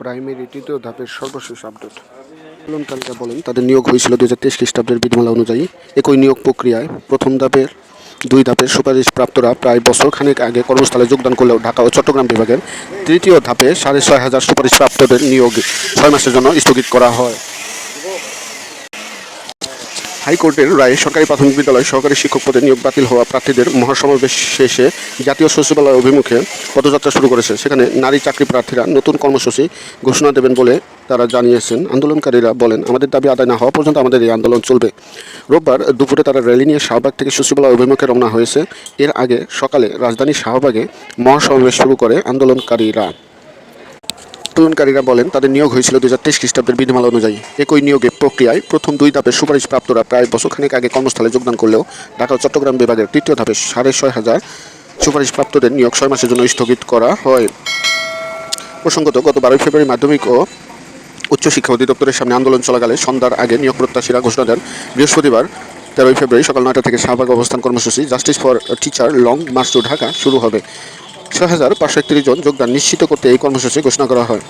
Primary তৃতীয় ধাপের সর্বশেষ আপডেট। আন্দোলনকারীরা বলেন, তাদের নিয়োগ হয়েছিল দু হাজার তেইশ খ্রিস্টাব্দের বিধিমালা অনুযায়ী। একই নিয়োগ প্রক্রিয়ায় প্রথম ধাপের, দুই ধাপের সুপারিশ প্রাপ্তরা প্রায় বছর খানেক আগে কর্মস্থলে যোগদান করলেও ঢাকা ও চট্টগ্রাম বিভাগের তৃতীয় ধাপে সাড়ে ছয় হাজার সুপারিশ প্রাপ্তদের নিয়োগ ছয় মাসের জন্য স্থগিত করা হয়। হাইকোর্টের রায়ে সরকারি প্রাথমিক বিদ্যালয় সহকারী শিক্ষক পদে নিয়োগ বাতিল হওয়া প্রার্থীদের মহাসমাবেশ শেষে জাতীয় সচিবালয় অভিমুখে পদযাত্রা শুরু করেছে। সেখানে নারী চাকরি প্রার্থীরা নতুন কর্মসূচি ঘোষণা দেবেন বলে তারা জানিয়েছেন। আন্দোলনকারীরা বলেন, আমাদের দাবি আদায় না হওয়া পর্যন্ত আমাদের এই আন্দোলন চলবে। রোববার দুপুরে তারা র্যালি নিয়ে শাহবাগ থেকে সচিবালয় অভিমুখে রওনা হয়েছে। এর আগে সকালে রাজধানী শাহবাগে মহাসমাবেশ শুরু করে আন্দোলনকারীরা। আন্দোলনকারীরা বলেন, তাদের নিয়োগ হয়েছিল দু হাজার তেইশ খ্রিস্টাব্দের বিধিমালা অনুযায়ী। একই নিয়োগের প্রক্রিয়ায় প্রথম দুই ধাপের সুপারিশ প্রাপ্তরা প্রায় বছরখানেক আগে কর্মস্থলে যোগদান করলেও ঢাকা চট্টগ্রাম বিভাগের তৃতীয় ধাপে সাড়ে ছয় হাজার সুপারিশ প্রাপ্তদের নিয়োগ ছয় মাসের জন্য স্থগিত করা হয়। প্রসঙ্গত, গত বারোই ফেব্রুয়ারি মাধ্যমিক ও উচ্চশিক্ষা অধিদপ্তরের সামনে আন্দোলন চলাকালে সন্ধ্যার আগে নিয়োগ প্রত্যাশীরা ঘোষণা দেন, বৃহস্পতিবার তেরোই ফেব্রুয়ারি সকাল নয়টা থেকে শাহবাগ অবস্থান কর্মসূচি justice for teacher long march to Dhaka শুরু হবে। ছয় হাজার পাঁচশো একত্রিশ জন যোগদান নিশ্চিত করতে এই কর্মসূচি ঘোষণা করা হয়।